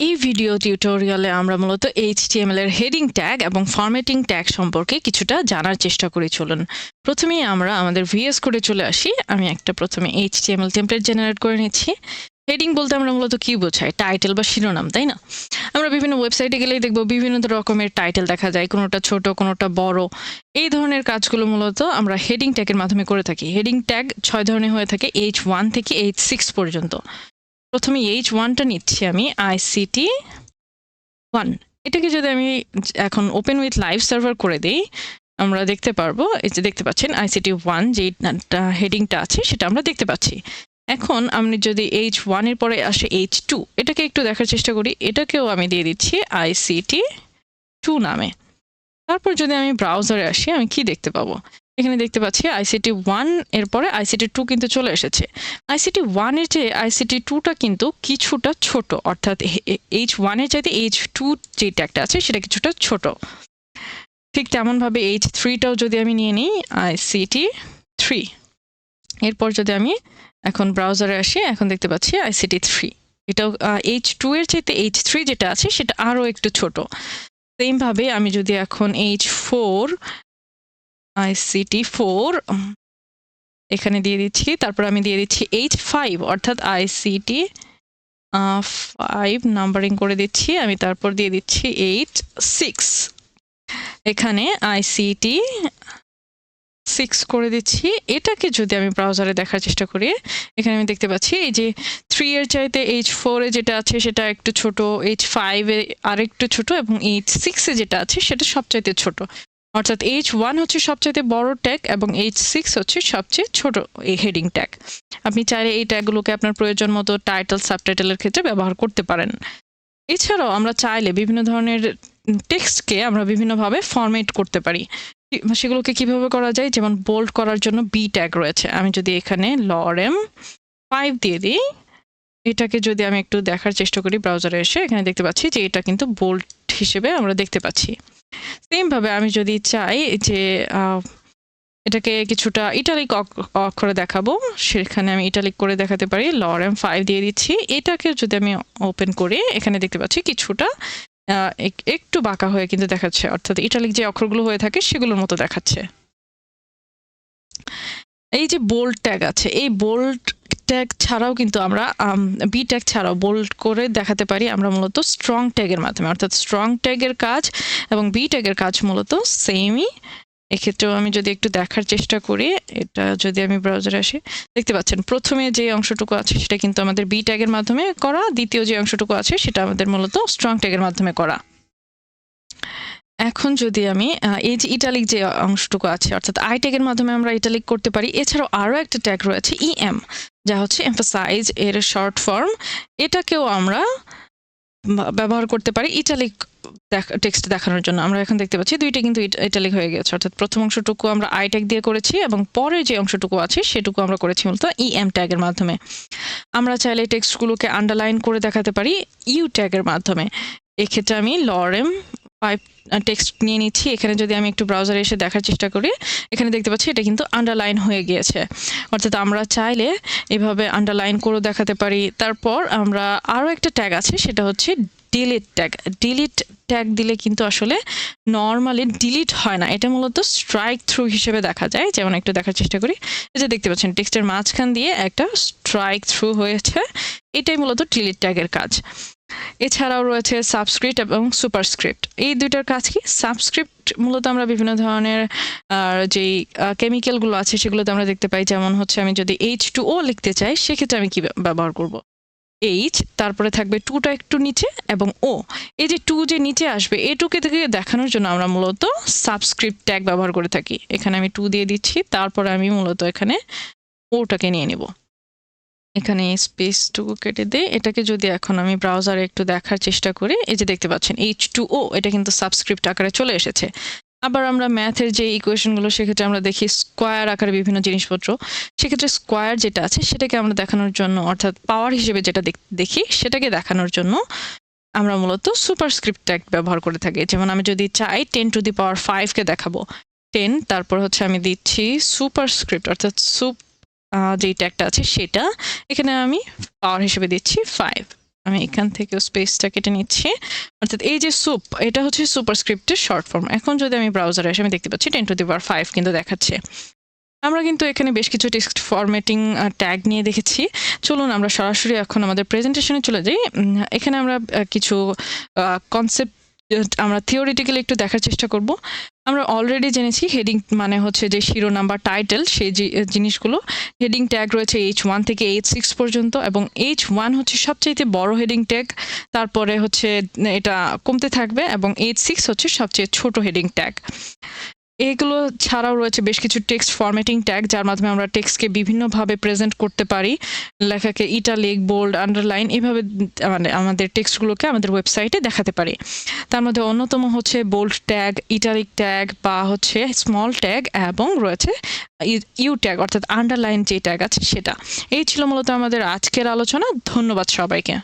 এই ভিডিও টিউটোরিয়ালে আমরা মূলত HTML এর হেডিং ট্যাগ এবং ফরম্যাটিং ট্যাগ সম্পর্কে কিছুটা জানার চেষ্টা করি চলুন। প্রথমেই আমরা আমাদের ভিএস করে চলে আসি। আমি একটা প্রথমে HTML টেমপ্লেট জেনারেট করে নিচ্ছি। হেডিং বলতে আমরা মূলত কি বোঝাই? টাইটেল বা শিরোনাম, তাই না? আমরা বিভিন্ন ওয়েবসাইটে গেলেই দেখব বিভিন্ন রকমের টাইটেল দেখা যায়। কোনোটা ছোট, কোনোটা বড়। এই ধরনের কাজগুলো মূলত আমরা হেডিং ট্যাগের মাধ্যমে করে থাকি। হেডিং ট্যাগ ছয় ধরনের হয়ে থাকে এইচ ওয়ান থেকে এইচ সিক্স পর্যন্ত। প্রথমে এইচ ওয়ানটা নিচ্ছি আমি আইসিটি ওয়ান এটাকে যদি আমি এখন ওপেন উইথ লাইভ সার্ভার করে দিই, আমরা দেখতে পারব, এই যে দেখতে পাচ্ছেন আইসিটি ওয়ান যে হেডিংটা আছে, সেটা আমরা দেখতে পাচ্ছি। এখন আমি যদি এইচ ওয়ানের পরে আসে এইচ টু এটাকে একটু দেখার চেষ্টা করি, এটাকেও আমি দিয়ে দিচ্ছি আইসিটি টু নামে। তারপর যদি আমি ব্রাউজারে আসি, আমি কি দেখতে পাবো? এখানে দেখতে পাচ্ছি আইসিটি ওয়ান এরপরে আইসিটি টু কিন্তু চলে এসেছে। আইসিটি ওয়ানের চেয়ে আইসিটি টুটা কিন্তু কিছুটা ছোট, অর্থাৎ এইচ ওয়ানের চাইতে এইচ টু যে ট্যাগটা আছে সেটা কিছুটা ছোট। ঠিক তেমনভাবে এইচ থ্রিটাও যদি আমি নিয়ে নিই আইসিটি থ্রি এরপর যদি আমি এখন ব্রাউজারে আসি, এখন দেখতে পাচ্ছি আইসিটি থ্রি এটাও এইচ টু এর চাইতে এইচ থ্রি যেটা আছে সেটা আরও একটু ছোট। সেমভাবে আমি যদি এখন এইচ ফোর আইসিটি ফোর এখানে দিয়ে দিচ্ছি, তারপর আমি দিয়ে দিচ্ছি এইচ ফাইভ অর্থাৎ আইসিটি ফাইভ নাম্বারিং করে দিচ্ছি, আমি তারপর দিয়ে দিচ্ছি এইট সিক্স এখানে আইসিটি সিক্স করে দিচ্ছি, এটাকে যদি আমি ব্রাউজারে দেখার চেষ্টা করি, এখানে আমি দেখতে পাচ্ছি এই যে থ্রি এর চাইতে এইচ ফোরে যেটা আছে সেটা একটু ছোট এইচ ফাইভে আরেকটু ছোট এবং এইচ সিক্সে যেটা আছে সেটা সবচাইতে ছোট। অর্থাৎ এইচ ওয়ান হচ্ছে সবচেয়ে বড় ট্যাগ এবং এইচ সিক্স হচ্ছে সবচেয়ে ছোট এই হেডিং ট্যাগ আপনি চাইলে এই ট্যাগগুলোকে আপনার প্রয়োজন মতো টাইটেল সাবটাইটেলের ক্ষেত্রে ব্যবহার করতে পারেন। এছাড়াও আমরা চাইলে বিভিন্ন ধরনের টেক্সটকে আমরা বিভিন্নভাবে ফরম্যাট করতে পারি। সেগুলোকে কীভাবে করা যায়? যেমন বোল্ড করার জন্য বি ট্যাগ রয়েছে। আমি যদি এখানে লরেম ফাইভ দিয়ে দিই, এটাকে যদি আমি একটু দেখার চেষ্টা করি ব্রাউজারে এসে, এখানে দেখতে পাচ্ছি যে এটা কিন্তু বোল্ড হিসেবে আমরা দেখতে পাচ্ছি। সেমভাবে আমি যদি চাই যে এটাকে কিছুটা ইটালিক অক্ষরে দেখাবো, সেখানে আমি ইটালিক করে দেখাতে পারি লরেম ফাইভ দিয়ে দিচ্ছি। এটাকে যদি আমি ওপেন করি, এখানে দেখতে পাচ্ছি কিছুটা একটু বাঁকা হয়ে কিন্তু দেখাচ্ছে। অর্থাৎ ইটালিক যে অক্ষরগুলো হয়ে থাকে, সেগুলোর মতো দেখাচ্ছে। এই যে বোল্ড ট্যাগ আছে, এই বোল্ড ট্যাগ ছাড়াও কিন্তু আমরা বি ট্যাগ ছাড়াও বোল্ড করে দেখাতে পারি আমরা মূলত স্ট্রং ট্যাগের মাধ্যমে। অর্থাৎ স্ট্রং ট্যাগের কাজ এবং বি ট্যাগের কাজ মূলত সেমই এক্ষেত্রেও আমি যদি একটু দেখার চেষ্টা করি, এটা যদি আমি ব্রাউজারে আসি। দেখতে পাচ্ছেন, প্রথমে যে অংশটুকু আছে সেটা কিন্তু আমাদের বি ট্যাগের মাধ্যমে করা, দ্বিতীয় যে অংশটুকু আছে সেটা আমাদের মূলত স্ট্রং ট্যাগের মাধ্যমে করা। এখন যদি আমি এই যে ইটালিক যে অংশটুকু আছে, অর্থাৎ আই ট্যাগের মাধ্যমে আমরা ইটালিক করতে পারি, এছাড়াও আরও একটা ট্যাগ রয়েছে ইএম যা হচ্ছে এমফাসাইজ এর শর্ট ফর্ম এটাকেও আমরা ব্যবহার করতে পারি ইটালিক টেক্সট দেখানোর জন্য। আমরা এখন দেখতে পাচ্ছি দুইটা কিন্তু ইটালিক হয়ে গেছে, অর্থাৎ প্রথম অংশটুকু আমরা আই ট্যাগ দিয়ে করেছি এবং পরে যে অংশটুকু আছে সেটুকু আমরা করেছি মূলত ই এম ট্যাগের মাধ্যমে। আমরা চাইলে টেক্সটগুলোকে আন্ডারলাইন করে দেখাতে পারি ইউ ট্যাগের মাধ্যমে। এক্ষেত্রে আমি লরেম ফাইভ টেক্সট নিয়ে নিচ্ছি। এখানে যদি আমি একটু ব্রাউজারে এসে দেখার চেষ্টা করি, এখানে দেখতে পাচ্ছি এটা কিন্তু আন্ডারলাইন হয়ে গিয়েছে। অর্থাৎ আমরা চাইলে এভাবে আন্ডারলাইন করে দেখাতে পারি। তারপর আমরা আরও একটা ট্যাগ আছে, সেটা হচ্ছে ডিলিট ট্যাগ ডিলিট ট্যাগ দিলে কিন্তু আসলে নর্মালি ডিলিট হয় না। এটা মূলত স্ট্রাইক থ্রু হিসেবে দেখা যায়। যেমন একটু দেখার চেষ্টা করি। এই যে দেখতে পাচ্ছেন টেক্সটের মাঝখান দিয়ে একটা স্ট্রাইক থ্রু হয়েছে। এটাই মূলত ডিলিট ট্যাগের কাজ। এছাড়াও রয়েছে সাবস্ক্রিপ্ট এবং সুপারস্ক্রিপ্ট এই দুইটার কাজ কি? সাবস্ক্রিপ্ট মূলত আমরা বিভিন্ন ধরনের যেই কেমিক্যালগুলো আছে সেগুলোতে আমরা দেখতে পাই। যেমন হচ্ছে আমি যদি এইচ টু ও লিখতে চাই, সেক্ষেত্রে আমি কি ব্যবহার করব? এইচ তারপরে থাকবে টুটা একটু নিচে এবং ও এই যে টু যে নিচে আসবে এই টুকে থেকে দেখানোর জন্য আমরা মূলত সাবস্ক্রিপ্ট ট্যাগ ব্যবহার করে থাকি। এখানে আমি টু দিয়ে দিচ্ছি, তারপরে আমি মূলত এখানে ওটাকে নিয়ে নেব। এখানে স্পেসটুকু কেটে দিয়ে এটাকে যদি এখন আমি ব্রাউজারে একটু দেখার চেষ্টা করি, এই যে দেখতে পাচ্ছেন এইচ টু ও এটা কিন্তু সাবস্ক্রিপ্ট আকারে চলে এসেছে। আবার আমরা ম্যাথের যে ইকুয়েশনগুলো সেক্ষেত্রে আমরা দেখি স্কোয়ার আকারে বিভিন্ন জিনিসপত্র। সেক্ষেত্রে স্কোয়ার যেটা আছে, সেটাকে আমরা দেখানোর জন্য, অর্থাৎ পাওয়ার হিসেবে যেটা দেখি সেটাকে দেখানোর জন্য আমরা মূলত সুপারস্ক্রিপ্ট ট্যাগ ব্যবহার করে থাকি। যেমন আমি যদি চাই টেন টু দি পাওয়ার ফাইভকে দেখাবো টেন তারপর হচ্ছে আমি দিচ্ছি সুপারস্ক্রিপ্ট অর্থাৎ সুপ যেই ট্যাগটা আছে সেটা। এখানে আমি পাওয়ার হিসেবে দিচ্ছি ফাইভ আমি এখান থেকেও স্পেসটা কেটে নিচ্ছি। অর্থাৎ এই যে সুপ এটা হচ্ছে সুপারস্ক্রিপ্টের শর্ট ফর্ম এখন যদি আমি ব্রাউজারে আসি আমি দেখতে পাচ্ছি ten to the power five কিন্তু দেখাচ্ছে। আমরা কিন্তু এখানে বেশ কিছু টেক্সট ফরম্যাটিং ট্যাগ নিয়ে দেখেছি। চলুন আমরা সরাসরি এখন আমাদের প্রেজেন্টেশনে চলে যাই। এখানে আমরা কিছু কনসেপ্ট আমরা থিওরিটিক্যালি একটু দেখার চেষ্টা করব। আমরা অলরেডি জেনেছি হেডিং মানে হচ্ছে যে শিরোনাম বা টাইটেল সেই জিনিসগুলো। হেডিং ট্যাগ রয়েছে এইচ ওয়ান থেকে এইচ সিক্স পর্যন্ত এবং এইচ ওয়ান হচ্ছে সবচাইতে বড় হেডিং ট্যাগ তারপরে হচ্ছে এটা কমতে থাকবে এবং এইচ সিক্স হচ্ছে সবচেয়ে ছোট হেডিং ট্যাগ এগুলো ছাড়াও রয়েছে বেশ কিছু টেক্সট ফরম্যাটিং ট্যাগ যার মাধ্যমে আমরা টেক্সটকে বিভিন্নভাবে প্রেজেন্ট করতে পারি। লেখাকে ইটালিক বোল্ড আন্ডারলাইন এভাবে মানে আমাদের টেক্সটগুলোকে আমাদের ওয়েবসাইটে দেখাতে পারি। তার মধ্যে অন্যতম হচ্ছে বোল্ড ট্যাগ ইটালিক ট্যাগ বা হচ্ছে স্মল ট্যাগ এবং রয়েছে ইউ ট্যাগ অর্থাৎ আন্ডারলাইন যে ট্যাগ আছে সেটা। এই ছিল মূলত আমাদের আজকের আলোচনা। ধন্যবাদ সবাইকে।